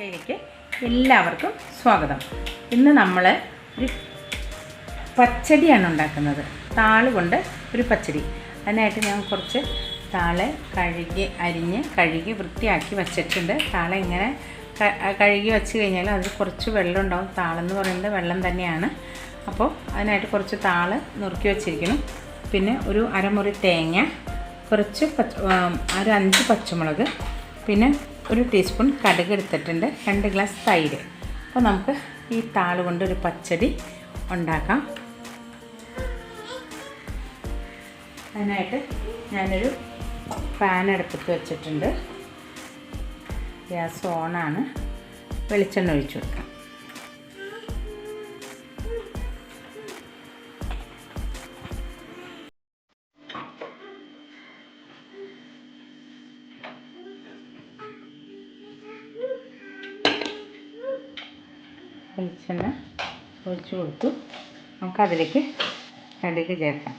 അടുക്കളയിലേക്ക് എല്ലാവർക്കും സ്വാഗതം. ഇന്ന് നമ്മൾ ഒരു പച്ചടിയാണ് ഉണ്ടാക്കുന്നത്. താൾ കൊണ്ട് ഒരു പച്ചടി. അതിനായിട്ട് ഞാൻ കുറച്ച് താൾ കഴുകി അരിഞ്ഞ് കഴുകി വൃത്തിയാക്കി വച്ചിട്ടുണ്ട്. താള ഇങ്ങനെ കഴുകി വെച്ച് കഴിഞ്ഞാൽ അതിൽ കുറച്ച് വെള്ളം ഉണ്ടാവും. താളെന്ന് പറയുന്നത് വെള്ളം തന്നെയാണ്. അപ്പോൾ അതിനായിട്ട് കുറച്ച് താൾ നുറുക്കി വെച്ചിരിക്കണം പിന്നെ ഒരു അരമുറി തേങ്ങ കുറച്ച് പച്ച ഒരു അഞ്ച് പച്ചമുളക് പിന്നെ ഒരു ടീസ്പൂൺ കടുക് എടുത്തിട്ടുണ്ട് രണ്ട് ഗ്ലാസ് തൈര്. അപ്പോൾ നമുക്ക് ഈ താൾ കൊണ്ട് ഒരു പച്ചടി ഉണ്ടാക്കാം. അതിനായിട്ട് ഞാനൊരു പാൻ അടുപ്പത്ത് വെച്ചിട്ടുണ്ട്. ഗ്യാസ് ഓണാണ്. വെളിച്ചെണ്ണ ഒഴിച്ചു കൊടുക്കാം. വെളിച്ചെണ്ണ ഒഴിച്ചു കൊടുത്തു. നമുക്കതിലേക്ക് കടുക് ചേർക്കാം.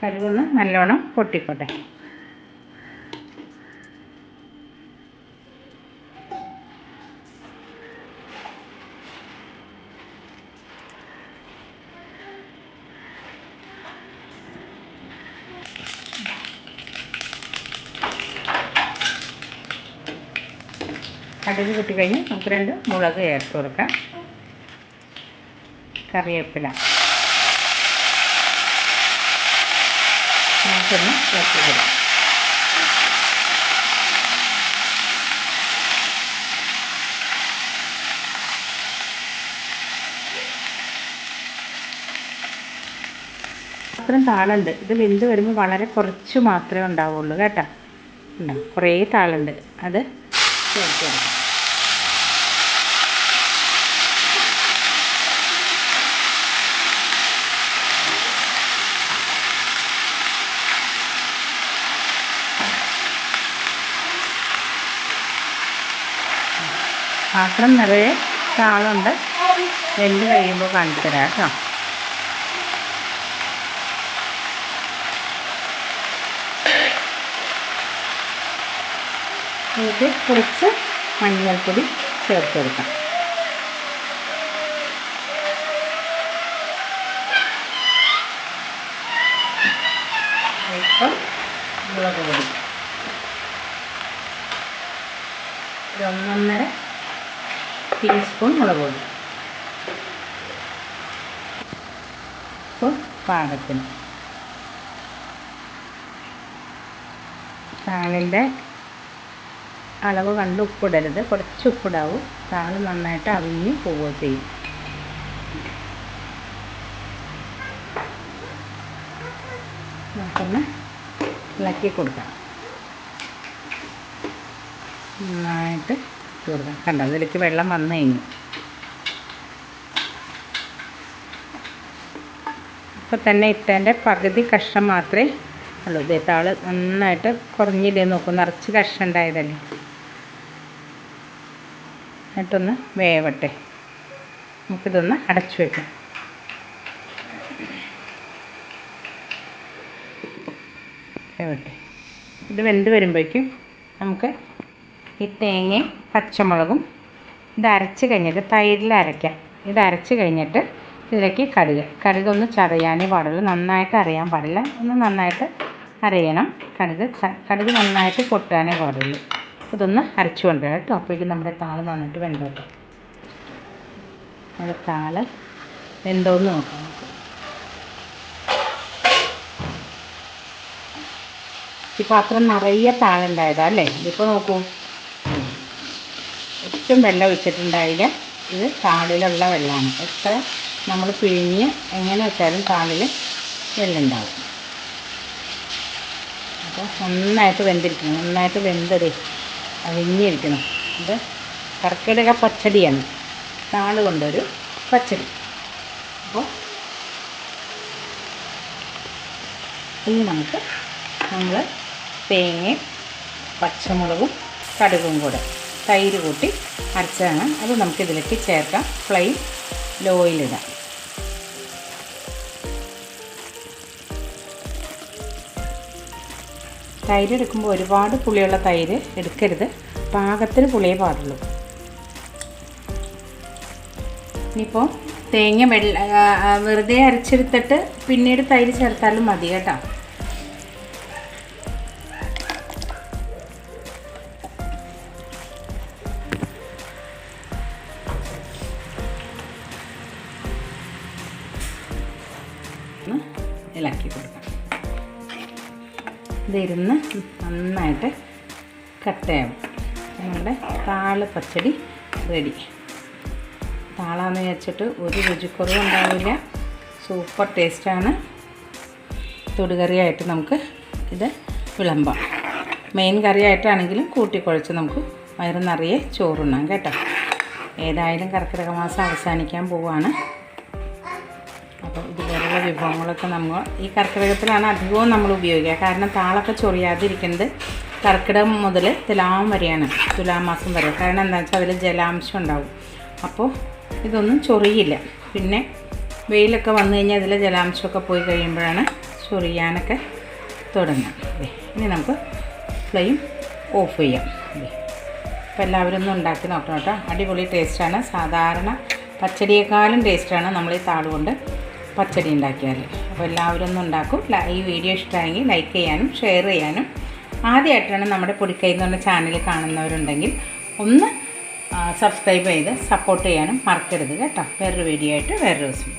കടുകൊന്ന് നല്ലോണം പൊട്ടിക്കോട്ടെ. കടുക് കിട്ടിക്കഴിഞ്ഞ് നമുക്ക് രണ്ട് മുളക് ചേർത്ത് കൊടുക്കാം. കറിവേപ്പില. നമുക്കൊന്ന് കൊടുക്കാം. അത്രയും താളുണ്ട്. ഇത് വെന്ത് വരുമ്പോൾ വളരെ കുറച്ച് മാത്രമേ ഉണ്ടാവുള്ളൂ കേട്ടോ. ഉണ്ടാവും കുറേ താളുണ്ട്. അത് ചേർത്ത് കൊടുക്കാം. പാത്രം നിറയെ താളുണ്ട്. വെന്ത് കഴിയുമ്പോൾ കാണിച്ചു തരാം കേട്ടോ. കുറച്ച് മഞ്ഞൾപ്പൊടി ചേർത്ത് കൊടുക്കാം. അല്പം മുളക് പൊടി. ഒരു ഒന്നൊന്നര ടീസ്പൂൺ മുളക് പൊടി. ഉപ്പ് പാകത്തിന്. താളിന്റെ അളവ് കണ്ട് ഉപ്പിടരുത്. കുറച്ച് ഉപ്പിടാവും. താൾ നന്നായിട്ട് അവിഞ്ഞ് പോവുക ചെയ്യും. നമുക്കൊന്ന് ഇളക്കി കൊടുക്കണം നന്നായിട്ട് ഇട്ട് കണ്ട? അതിലേക്ക് വെള്ളം വന്നു കഴിഞ്ഞു ഇപ്പോൾ തന്നെ ഇട്ടതിന്റെ പകുതി കഷ്ണം മാത്രമേ ഉള്ളൂ. ഇതേ നന്നായിട്ട് കുറഞ്ഞില്ലേ നോക്കൂ. നിറച്ച് കഷ്ണം ഉണ്ടായതല്ലേ? എന്നിട്ടൊന്ന് വേവട്ടെ. നമുക്കിതൊന്ന് അടച്ചു വെക്കാം. വേവട്ടെ. ഇത് വെന്ത് വരുമ്പോഴേക്കും നമുക്ക് ഈ തേങ്ങയും പച്ചമുളകും ഇത് അരച്ച് കഴിഞ്ഞിട്ട് തൈരിൽ അരയ്ക്കാം. ഇത് അരച്ച് കഴിഞ്ഞിട്ട് ഇതിലേക്ക് കടുക്. കടുക് ഒന്ന് ചതയാനേ പാടുള്ളൂ. നന്നായിട്ട് അറിയാൻ പാടില്ല. ഒന്ന് നന്നായിട്ട് അരയണം. കടുക് കടുക് നന്നായിട്ട് പൊട്ടാനേ പാടുള്ളൂ. ഇതൊന്ന് അരച്ചു കൊണ്ടുവരാം കേട്ടോ. അപ്പോഴേക്കും നമ്മുടെ താൾ നന്നായിട്ട് വെന്തോട്ടെ. നമ്മുടെ താൾ വെന്തോന്ന് നോക്കാം ഈ പാത്രം നിറയെ താളുണ്ടായതാ അല്ലേ? ഇതിപ്പോൾ നോക്കൂ. ഒട്ടും വെള്ളം ഒഴിച്ചിട്ടുണ്ടായില്ല. ഇത് താളിലുള്ള വെള്ളമാണ് എത്ര നമ്മൾ പിഴിഞ്ഞ് എങ്ങനെ വെച്ചാലും താളിൽ വെള്ളം ഉണ്ടാവും അപ്പോൾ നന്നായിട്ട് വെന്തിരിക്കണം. നന്നായിട്ട് വെന്തത് അവിഞ്ഞിരിക്കണം ഇത് കർക്കിടക പച്ചടിയാണ്. താൾ കൊണ്ടൊരു പച്ചടി. അപ്പോൾ ഇനി നമുക്ക് നമ്മൾ തേങ്ങയും പച്ചമുളകും കടുകും കൂടെ തൈര് കൂട്ടി അരച്ചതാണ്. അത് നമുക്കിതിലേക്ക് ചേർക്കാം. ഫ്ലെയിം ലോയിലിടാം തൈര് എടുക്കുമ്പോൾ ഒരുപാട് പുളിയുള്ള തൈര് എടുക്കരുത്. പാകത്തിന് പുളിയേ പാടുള്ളൂ. ഇനിയിപ്പോൾ തേങ്ങ വെള്ള വെറുതെ അരച്ചെടുത്തിട്ട് പിന്നീട് തൈര് ചേർത്താലും മതി കേട്ടോ. ഇളക്കി കൊടുക്കാം. ഇതിരുന്ന് നന്നായിട്ട് കട്ടയാവും നമ്മുടെ താൾ പച്ചടി റെഡി താളാന്ന് വെച്ചിട്ട് ഒരു രുചിക്കുറവും ഉണ്ടാവില്ല. സൂപ്പർ ടേസ്റ്റാണ് തൊടുകറിയായിട്ട് നമുക്ക് ഇത് വിളമ്പാം. മെയിൻ കറിയായിട്ടാണെങ്കിലും കൂട്ടിക്കുഴച്ച് നമുക്ക് വയറ് നിറയെ ചോറുണ്ണാം കേട്ടോ. ഏതായാലും കർക്കിടക മാസം അവസാനിക്കാൻ പോവുകയാണ് അപ്പോൾ ഇതുപോലുള്ള വിഭവങ്ങളൊക്കെ നമ്മൾ ഈ കർക്കിടകത്തിലാണ് അധികവും നമ്മൾ ഉപയോഗിക്കുക. കാരണം താളൊക്കെ ചൊറിയാതിരിക്കുന്നത് കർക്കിടകം മുതൽ തുലാം വരെയാണ് തുലാം മാസം വരെ. കാരണം എന്താ വെച്ചാൽ അതിൽ ജലാംശം ഉണ്ടാവും. അപ്പോൾ ഇതൊന്നും ചൊറിയില്ല. പിന്നെ വെയിലൊക്കെ വന്നു കഴിഞ്ഞാൽ അതിലെ ജലാംശമൊക്കെ പോയി കഴിയുമ്പോഴാണ് ചൊറിയാനൊക്കെ തുടങ്ങുക. ഇനി നമുക്ക് ഫ്ലെയിം ഓഫ് ചെയ്യാം. അപ്പോൾ എല്ലാവരും ഒന്ന് ഉണ്ടാക്കി നോക്കണം കേട്ടോ. അടിപൊളി ടേസ്റ്റാണ്. സാധാരണ പച്ചടിയേക്കാളും ടേസ്റ്റാണ് നമ്മൾ ഈ താൾ കൊണ്ട് പച്ചടി ഉണ്ടാക്കിയാൽ അപ്പോൾ എല്ലാവരും ഒന്ന് ഉണ്ടാക്കും. ഈ വീഡിയോ ഇഷ്ടമായെങ്കിൽ ലൈക്ക് ചെയ്യാനും ഷെയർ ചെയ്യാനും. ആദ്യമായിട്ടാണ് നമ്മുടെ പൊടിക്കൈ എന്ന് പറഞ്ഞ ചാനൽ കാണുന്നവരുണ്ടെങ്കിൽ ഒന്ന് സബ്സ്ക്രൈബ് ചെയ്ത് സപ്പോർട്ട് ചെയ്യാനും മറക്കരുത് കേട്ടോ. വേറൊരു വീഡിയോ ആയിട്ട് വേറൊരു ദിവസം